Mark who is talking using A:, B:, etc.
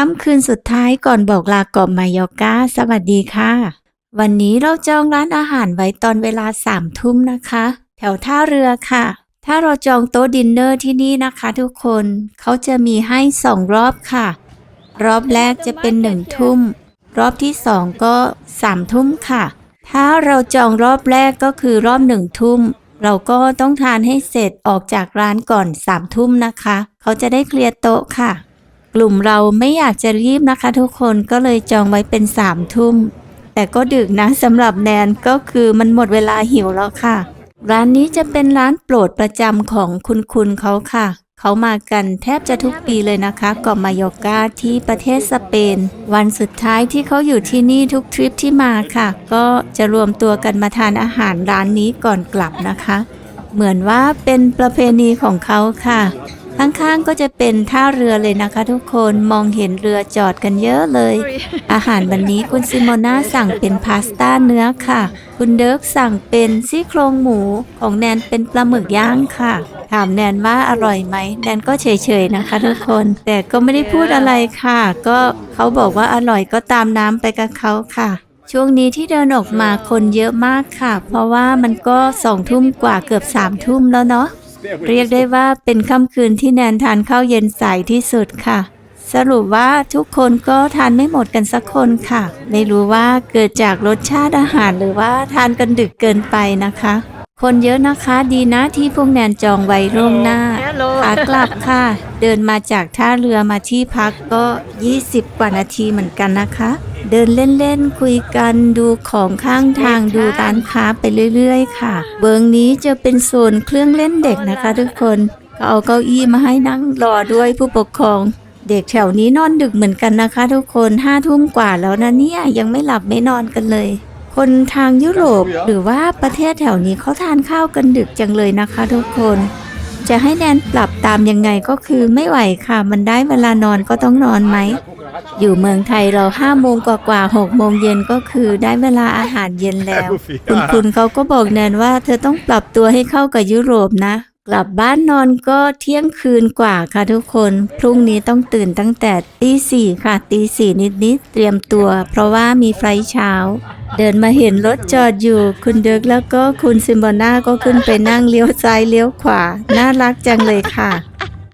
A: ค่ำคืนสุดท้ายก่อนบอกลาเกาะมายอกาสวัสดีค่ะ วันนี้เราจองร้านอาหารไว้ตอนเวลาสามทุ่มนะคะ แถวท่าเรือค่ะ ถ้าเราจองโต๊ะดินเนอร์ที่นี่นะคะทุกคนเขาจะมีให้สองรอบค่ะ รอบแรกจะเป็นหนึ่งทุ่ม รอบที่สองก็สามทุ่มค่ะ ถ้าเราจองรอบแรกก็คือรอบหนึ่งทุ่มเราก็ต้องทานให้เสร็จออกจากร้านก่อนสามทุ่มนะคะ เขาจะได้เคลียร์โต๊ะค่ะ กลุ่มเราไม่อยากจะรีบนะคะ ทุกคนก็เลยจองไว้เป็นสามทุ่ม แต่ก็ดึกนะสำหรับแนนก็คือมันหมดเวลาหิวแล้วค่ะ ร้านนี้จะเป็นร้านโปรดประจำของคุณคุณเขาค่ะ เขามากันแทบจะทุกปีเลยนะคะเกาะมายอกาที่ประเทศสเปน วันสุดท้ายที่เขาอยู่ที่นี่ทุกทริปที่มาค่ะ ก็จะรวมตัวกันมาทานอาหารร้านนี้ก่อนกลับนะคะ เหมือนว่าเป็นประเพณีของเขาค่ะ ข้างๆก็จะเป็นท่าเรือเลยนะคะทุกคนมองเห็นเรือจอดกันเยอะเลย อาหารวันนี้คุณซิโมนาสั่งเป็นพาสต้าเนื้อค่ะ คุณเดิร์กสั่งเป็นซี่โครงหมูของแนนเป็นปลาหมึกย่างค่ะ ถามแนนว่าอร่อยไหมแนนก็เฉยๆนะคะทุกคน แต่ก็ไม่ได้พูดอะไรค่ะ ก็เขาบอกว่าอร่อยก็ตามน้ำไปกับเขาค่ะช่วงนี้ที่เดินออกมาคนเยอะมากค่ะ เพราะว่ามันก็สองทุ่มกว่าเกือบสามทุ่มแล้วเนาะ เรียกได้ว่าเป็นค่ำคืนที่แนนทานข้าวเย็นสายที่สุดค่ะ สรุปว่าทุกคนก็ทานไม่หมดกันสักคนค่ะ ไม่รู้ว่าเกิดจากรสชาติอาหารหรือว่าทานกันดึกเกินไปนะคะ คนเยอะนะคะดีนะที่พวกแนนจองไว้ล่วงหน้าขากลับค่ะ เดินมาจากท่าเรือมาที่พักก็ 20 กว่านาทีเหมือนกันนะคะ เดินเล่นๆ คุยกันดูของข้างทางดูร้านค้าไปเรื่อยๆ ค่ะ เบิงนี้จะเป็นโซนเครื่องเล่นเด็กนะคะทุกคนก็เอาเก้าอี้มาให้นั่งรอด้วยผู้ปกครอง เด็กแถวนี้นอนดึกเหมือนกันนะคะ ทุกคนห้าทุ่มกว่าแล้วนะเนี่ยยังไม่หลับไม่นอนกันเลย คนทางยุโรปหรือว่าประเทศแถวนี้เขาทานข้าวกันดึกจังเลยนะคะทุกคน จะให้แนนปรับตามยังไงก็คือไม่ไหวค่ะ มันได้เวลานอนก็ต้องนอนไหม อยู่เมืองไทยเราห้าโมงกว่ากว่าหกโมงเย็นก็คือได้เวลาอาหารเย็นแล้ว คุณคุณเขาก็บอกแนนว่า เธอต้องปรับตัวให้เข้ากับยุโรปนะ กลับบ้านนอนก็เที่ยงคืนกว่าค่ะทุกคน พรุ่งนี้ต้องตื่นตั้งแต่ตีสี่ค่ะตีสี่นิดๆเตรียมตัว เพราะว่ามีไฟล์เช้า เดินมาเห็นรถจอดอยู่ คุณเดิกแล้วก็คุณซิมบอน่าก็ขึ้นไปนั่งเลี้ยวซ้ายเลี้ยวขวา น่ารักจังเลยค่ะ